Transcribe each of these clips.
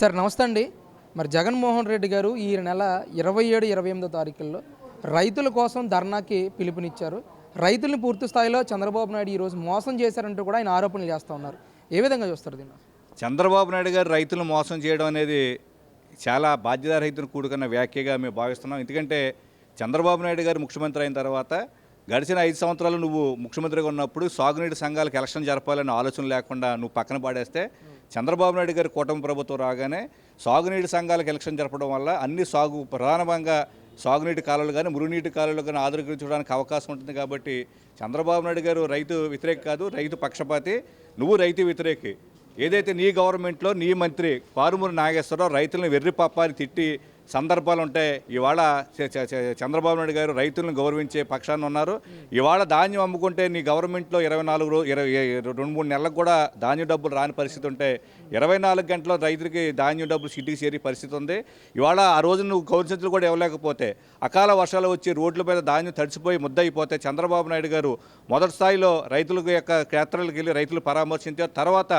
Sir నమస్తే అండి. మరి జగన్మోహన్ రెడ్డి గారు ఈ నెల ఇరవై ఏడు ఇరవై ఎనిమిదో తారీఖుల్లో రైతుల కోసం ధర్నాకి పిలుపునిచ్చారు. రైతుల్ని పూర్తి స్థాయిలో చంద్రబాబు నాయుడు ఈరోజు మోసం చేశారంటూ కూడా ఆయన ఆరోపణలు చేస్తూ ఉన్నారు. ఏ విధంగా చూస్తారు దీన్ని? చంద్రబాబు నాయుడు గారు రైతులను మోసం చేయడం అనేది చాలా బాధ్యతారహితులు కూడుకున్న వ్యాఖ్యగా మేము భావిస్తున్నాం. ఎందుకంటే చంద్రబాబు నాయుడు గారు ముఖ్యమంత్రి అయిన తర్వాత గడిచిన ఐదు సంవత్సరాలు నువ్వు ముఖ్యమంత్రిగా ఉన్నప్పుడు సాగునీటి సంఘాలకు ఎలక్షన్ జరపాలనే ఆలోచన లేకుండా నువ్వు పక్కన పాడేస్తే చంద్రబాబు నాయుడు గారి కూటమి ప్రభుత్వం రాగానే సాగునీటి సంఘాలకు ఎలక్షన్ జరపడం వల్ల అన్ని సాగు ప్రధానంగా సాగునీటి కాలువలు కానీ మురుగునీటి కాలువలు కానీ ఆధునీకరించడానికి అవకాశం ఉంటుంది కాబట్టి చంద్రబాబు నాయుడు గారు రైతు వ్యతిరేక కాదు రైతు పక్షపాతి. నువ్వు రైతు వ్యతిరేకి. ఏదైతే నీ గవర్నమెంట్లో నీ మంత్రి పారుమూరి నాగేశ్వరరావు రైతులను వెర్రి పప్పాని తిట్టి సందర్భాలు ఉంటాయి ఇవాళ చంద్రబాబు నాయుడు గారు రైతులను గౌరవించే పక్షాన్ని ఉన్నారు. ఇవాళ ధాన్యం అమ్ముకుంటే నీ గవర్నమెంట్లో ఇరవై నాలుగు రో ఇరవై రెండు మూడు నెలలకు కూడా ధాన్యం డబ్బులు రాని పరిస్థితి ఉంటే ఇరవై నాలుగు గంటల రైతులకి ధాన్యం డబ్బులు సిటీకి చేరే పరిస్థితి ఉంది. ఇవాళ ఆ రోజు నువ్వు కౌన్సిల్ కూడా ఇవ్వలేకపోతే అకాల వర్షాలు వచ్చి రోడ్ల మీద ధాన్యం తడిసిపోయి ముద్ద అయిపోతే చంద్రబాబు నాయుడు గారు మొదటి స్థాయిలో రైతుల యొక్క క్షేత్రాలకు వెళ్ళి రైతులు పరామర్శించారు. తర్వాత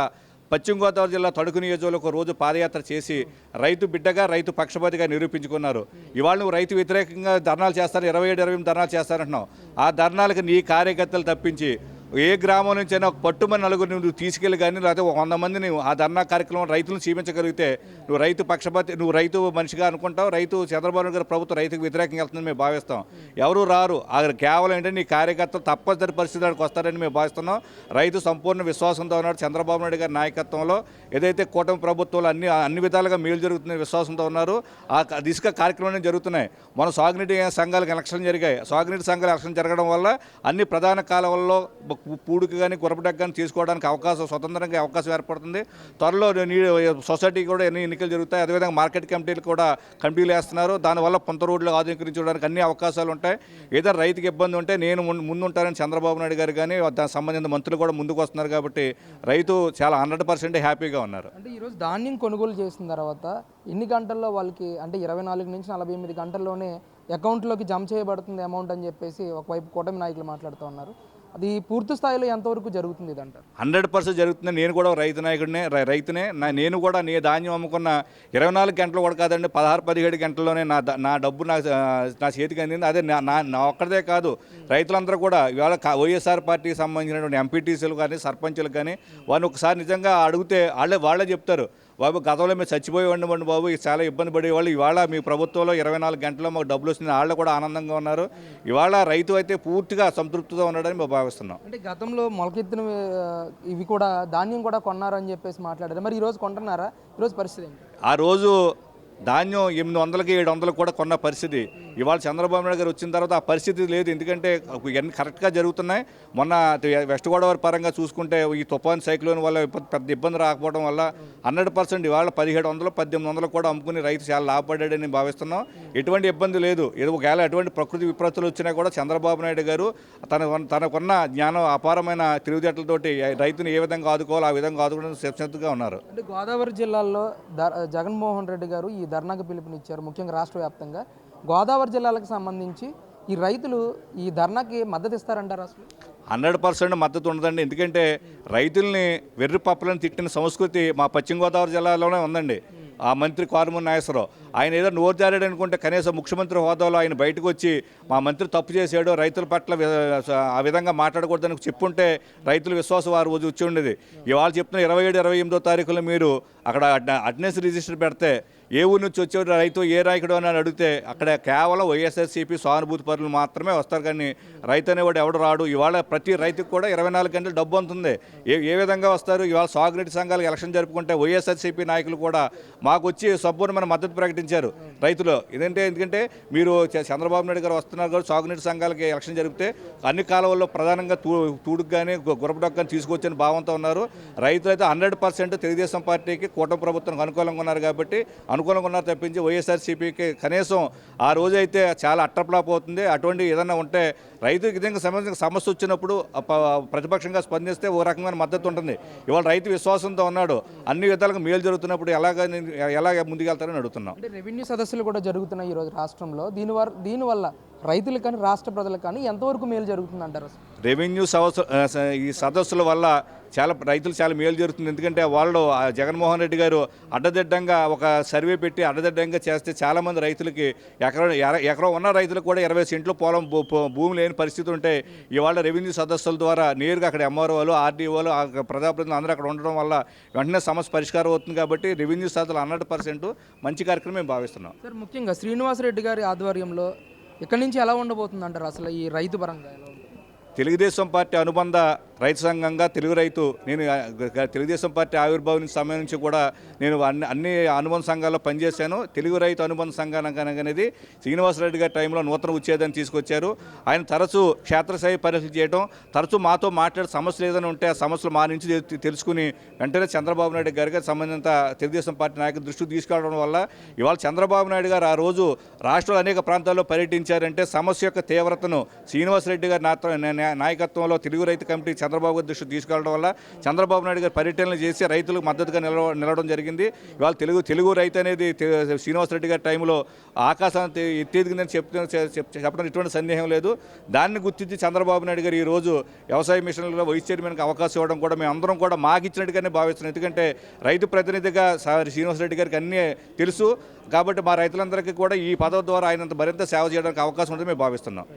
పశ్చిమ గోదావరి జిల్లా తడుకు నియోజకవర్గంలో రోజు పాదయాత్ర చేసి రైతు బిడ్డగా రైతు పక్షపాతిగా నిరూపించుకున్నారు. ఇవాళ నువ్వు రైతు వ్యతిరేకంగా ధర్నాలు చేస్తారు ఇరవై ఏడు ఇరవై ధర్నాలు చేస్తారంటున్నావు ఆ ధర్నాలకు నీ కార్యకర్తలు తప్పించి ఏ గ్రామం నుంచి అయినా ఒక పట్టుమని నలుగురు నువ్వు తీసుకెళ్ళి కానీ లేకపోతే వంద మందిని ఆ ధర్నా కార్యక్రమం రైతులను చూపించగలిగితే నువ్వు రైతు పక్షపాతి నువ్వు రైతు మనిషిగా అనుకుంటావు రైతు చంద్రబాబు గారు ప్రభుత్వం రైతుకు వ్యతిరేకంగా వెళ్తుందని మేము భావిస్తాం. ఎవరు రారు. అది కేవలం ఏంటంటే నీ కార్యకర్తలు తప్పనిసరి పరిస్థితులకు వస్తారని మేము భావిస్తున్నాం. రైతు సంపూర్ణ విశ్వాసంతో ఉన్నాడు. చంద్రబాబు నాయుడు గారి నాయకత్వంలో ఏదైతే కూటమి ప్రభుత్వాలు అన్ని అన్ని విధాలుగా మేలు జరుగుతున్న విశ్వాసంతో ఉన్నారు. ఆ క- దిశగా కార్యక్రమాలు జరుగుతున్నాయి. మన సాగునీటి సంఘాలకు ఎలక్షన్ జరిగాయి. సాగునీటి సంఘాలు ఎలక్షన్ జరగడం వల్ల అన్ని ప్రధాన కాలువల్లో పూడికి కానీ గురపడకు కానీ తీసుకోవడానికి అవకాశం స్వతంత్రంగా అవకాశం ఏర్పడుతుంది. త్వరలో సొసైటీ కూడా ఎన్ని ఎన్నికలు జరుగుతాయి అదేవిధంగా మార్కెట్ కమిటీలు కూడా కమిటీలు వేస్తున్నారు. దానివల్ల పొంత రోడ్లు ఆధునీకరించడానికి అన్ని అవకాశాలు ఉంటాయి. ఏదైనా రైతుకి ఇబ్బంది ఉంటే నేను ముందుంటానని చంద్రబాబు నాయుడు గారు కానీ దానికి సంబంధించిన మంత్రులు కూడా ముందుకు వస్తున్నారు కాబట్టి రైతు చాలా హండ్రెడ్ పర్సెంట్ హ్యాపీగా ఉన్నారు. అంటే ఈరోజు ధాన్యం కొనుగోలు చేసిన తర్వాత ఎన్ని గంటల్లో వాళ్ళకి అంటే ఇరవై నాలుగు నుంచి నలభై ఎనిమిది గంటల్లోనే అకౌంట్లోకి జమ చేయబడుతుంది అమౌంట్ అని చెప్పేసి ఒకవైపు కూటమి నాయకులు మాట్లాడుతూ ఉన్నారు. అది పూర్తి స్థాయిలో ఎంతవరకు జరుగుతుంది ఇది అంటారు? హండ్రెడ్ పర్సెంట్ జరుగుతుంది. నేను కూడా రైతు నాయకుడినే రైతునే నా నేను కూడా నీ ధాన్యం అమ్ముకున్న ఇరవై నాలుగు గంటలు కూడా కాదండి పదహారు పదిహేడు గంటల్లోనే నా నా డబ్బు నా నా చేతికి అందింది. అదే నా నా- నా ఒక్కదే కాదు రైతులందరూ కూడా ఇవాళ వైఎస్ఆర్ పార్టీకి సంబంధించినటువంటి ఎంపీటీసీలు కానీ సర్పంచులు కానీ వారిని ఒకసారి నిజంగా అడిగితే వాళ్ళే వాళ్ళే చెప్తారు బాబు గతంలో మీరు చచ్చిపోయి ఉండండి బాబు. చాలా ఇబ్బంది పడేవాళ్ళు. ఇవాళ మీ ప్రభుత్వంలో ఇరవై నాలుగు గంటల్లో మాకు డబ్బులు వస్తుంది వాళ్ళు కూడా ఆనందంగా ఉన్నారు. ఇవాళ రైతు అయితే పూర్తిగా సంతృప్తిగా ఉన్నాడని మేము భావిస్తున్నాం. అంటే గతంలో మొలకెత్తిన ఇవి కూడా ధాన్యం కూడా కొన్నారని చెప్పేసి మాట్లాడారు. మరి ఈరోజు కొంటున్నారా? ఈరోజు పరిస్థితి ఆ రోజు ధాన్యం ఎనిమిది వందలకి ఏడు వందలకు కూడా కొన్న పరిస్థితి. ఇవాళ చంద్రబాబు నాయుడు గారు వచ్చిన తర్వాత ఆ పరిస్థితి లేదు. ఎందుకంటే ఇవన్నీ కరెక్ట్గా జరుగుతున్నాయి. మొన్న వెస్ట్ గోదావరి పరంగా చూసుకుంటే ఈ తుఫాన్ సైక్లోన్ వల్ల ఇబ్బంది- పెద్ద ఇబ్బంది రాకపోవడం వల్ల హండ్రెడ్ పర్సెంట్ ఇవాళ పదిహేడు వందలు పద్దెనిమిది వందలు కూడా అమ్ముకుని రైతు చాలా లాభపడ్డాడని భావిస్తున్నాం. ఎటువంటి ఇబ్బంది లేదు. ఏదో ఒకవేళ ఎటువంటి ప్రకృతి విపత్తులు వచ్చినా కూడా చంద్రబాబు నాయుడు గారు తన తనకున్న జ్ఞానం అపారమైన తిరుగుదేటలతోటి రైతుని ఏ విధంగా ఆదుకోవాలో ఆ విధంగా ఆదుకోవడానికి సిద్ధంగా ఉన్నారు. అంటే గోదావరి జిల్లాలో జగన్మోహన్ రెడ్డి గారు ఈ ధర్నాకు పిలుపునిచ్చారు ముఖ్యంగా రాష్ట్ర వ్యాప్తంగా. గోదావరి జిల్లాలకు సంబంధించి ఈ రైతులు ఈ ధర్నాకి మద్దతు ఇస్తారంటారు అసలు? హండ్రెడ్ పర్సెంట్ మద్దతు ఉండదండి. ఎందుకంటే రైతుల్ని వెర్రి పప్పులను తిట్టిన సంస్కృతి మా పశ్చిమ గోదావరి జిల్లాలోనే ఉందండి. ఆ మంత్రి కారుమూరి నాగేశ్వరరావు ఆయన ఏదో నోరు జారాడు అనుకుంటే కనీసం ముఖ్యమంత్రి హోదాలో ఆయన బయటకు వచ్చి మా మంత్రి తప్పు చేశాడు రైతుల పట్ల ఆ విధంగా మాట్లాడకూడదని చెప్పుంటే రైతుల విశ్వాసం వారు రోజు వచ్చి ఉండేది. ఇవాళ చెప్తున్న ఇరవై ఏడు ఇరవై ఎనిమిదో తారీఖులో మీరు అక్కడ అటెండెన్స్ రిజిస్టర్ పెడితే ఏ ఊరు నుంచి వచ్చే రైతు ఏ నాయకుడు అని అడిగితే అక్కడ కేవలం వైఎస్ఆర్సీపీ సానుభూతి పరులు మాత్రమే వస్తారు కానీ రైతు అనేవాడు ఎవడు రాడు? ఇవాళ ప్రతి రైతుకు కూడా ఇరవై నాలుగు గంటలు డబ్బు ఉంటుంది ఏ ఏ విధంగా వస్తారు? ఇవాళ సాగునీటి సంఘాలకు ఎలక్షన్ జరుపుకుంటే వైఎస్ఆర్సీపీ నాయకులు కూడా మాకు వచ్చి సంపూర్ణమైన మద్దతు ప్రకటించారు రైతులు. ఇదంటే ఎందుకంటే మీరు చంద్రబాబు నాయుడు గారు వస్తున్నారు కూడా సాగునీటి సంఘాలకి ఎలక్షన్ జరిపితే అన్ని కాలువల్లో ప్రధానంగా తూ తూడుకు కానీ గురపడొక్క కానీ తీసుకొచ్చని భావంతో ఉన్నారు. రైతులు అయితే హండ్రెడ్ పర్సెంట్ తెలుగుదేశం పార్టీకి కూటమి ప్రభుత్వానికి అనుకూలంగా ఉన్నారు కాబట్టి అనుకూలంగా ఉన్నారు తప్పించి వైఎస్ఆర్సీపీకి కనీసం ఆ రోజైతే చాలా అట్టప్లాప్ అవుతుంది. అటువంటి ఏదైనా ఉంటే రైతుకి విధంగా సంబంధించిన సమస్య వచ్చినప్పుడు ప్రతిపక్షంగా స్పందిస్తే ఓ రకమైన మద్దతు ఉంటుంది. ఇవాళ రైతు విశ్వాసంతో ఉన్నాడు. అన్ని విధాలుగా మేలు జరుగుతున్నప్పుడు ఎలాగ ఎలాగ ముందుకెళ్తారని అడుగుతున్నాం. అంటే రెవెన్యూ సదస్సులు కూడా జరుగుతున్నాయి ఈరోజు రాష్ట్రంలో. దీని దీనివల్ల రైతులకు కానీ రాష్ట్ర ప్రజలకు కానీ ఎంతవరకు మేలు జరుగుతుంది అంటారు? రెవెన్యూ ఈ సదస్సుల వల్ల చాలా రైతులు చాలా మేలు జరుగుతుంది. ఎందుకంటే వాళ్ళు జగన్మోహన్ రెడ్డి గారు అడ్డదిడ్డంగా ఒక సర్వే పెట్టి అడ్డదిడ్డంగా చేస్తే చాలామంది రైతులకి ఎకరం ఎకరం ఉన్న రైతులకు కూడా ఇరవై సెంట్లు పొలం భూమి లేని పరిస్థితి ఉంటే ఇవాళ రెవెన్యూ సదస్సుల ద్వారా నేరుగా అక్కడ ఎంఆర్ఓలు ఆర్డీఓలు ప్రజాప్రతినిధులు అందరూ అక్కడ ఉండడం వల్ల వెంటనే సమస్య పరిష్కారం అవుతుంది కాబట్టి రెవెన్యూ సదస్సులు హండ్రెడ్ పర్సెంట్ మంచి కార్యక్రమం మేము భావిస్తున్నాం. సార్ ముఖ్యంగా శ్రీనివాసరెడ్డి గారి ఆధ్వర్యంలో ఇక్కడ నుంచి ఎలా ఉండబోతుంది అంటారు అసలు ఈ రైతు పరంగా? ఎలా ఉంటుంది తెలుగుదేశం పార్టీ అనుబంధ రైతు సంఘంగా తెలుగు రైతు నేను తెలుగుదేశం పార్టీ ఆవిర్భావం సమయం నుంచి కూడా నేను అన్ని అన్ని అనుబంధ సంఘాల్లో పనిచేశాను. తెలుగు రైతు అనుబంధ సంఘానికి అనేది శ్రీనివాసరెడ్డి గారి టైంలో నూతన ఉచ్ఛేదాన్ని తీసుకొచ్చారు. ఆయన తరచూ క్షేత్రస్థాయి పరిస్థితి చేయడం తరచూ మాతో మాట్లాడే సమస్యలు ఏదైనా ఉంటే ఆ సమస్యలు మా నుంచి తెలుసుకుని వెంటనే చంద్రబాబు నాయుడు గారికి సంబంధిత తెలుగుదేశం పార్టీ నాయకుల దృష్టికి తీసుకెళ్ళడం వల్ల ఇవాళ చంద్రబాబు నాయుడు గారు ఆ రోజు రాష్ట్రంలో అనేక ప్రాంతాల్లో పర్యటించారంటే సమస్య యొక్క తీవ్రతను శ్రీనివాసరెడ్డి గారి నా- నాయకత్వంలో తెలుగు రైతు కమిటీ చంద్రబాబు దృష్టి దృష్టికి తీసుకెళ్ళడం వల్ల చంద్రబాబు నాయుడు గారు పర్యటనలు చేసి రైతులకు మద్దతుగా నిలవ నిలవడం జరిగింది. ఇవాళ తెలుగు తెలుగు రైతు అనేది శ్రీనివాసరెడ్డి గారి టైంలో ఆకాశాన్ని ఎత్తేదిగిందని చెప్తే చెప్పడం ఎటువంటి సందేహం లేదు. దాన్ని గుర్తించి చంద్రబాబు నాయుడు గారు ఈ రోజు వ్యవసాయ మిషన్లో వైస్ చైర్మన్కి అవకాశం ఇవ్వడం కూడా మేము అందరం కూడా మాకు ఇచ్చినట్టుగానే భావిస్తున్నాం. ఎందుకంటే రైతు ప్రతినిధిగా శ్రీనివాసరెడ్డి గారికి అన్నీ తెలుసు. కాబట్టి మా రైతులందరికీ కూడా ఈ పదవి ద్వారా ఆయనంత మరింత సేవ చేయడానికి అవకాశం ఉంటుందని మేము భావిస్తున్నాం.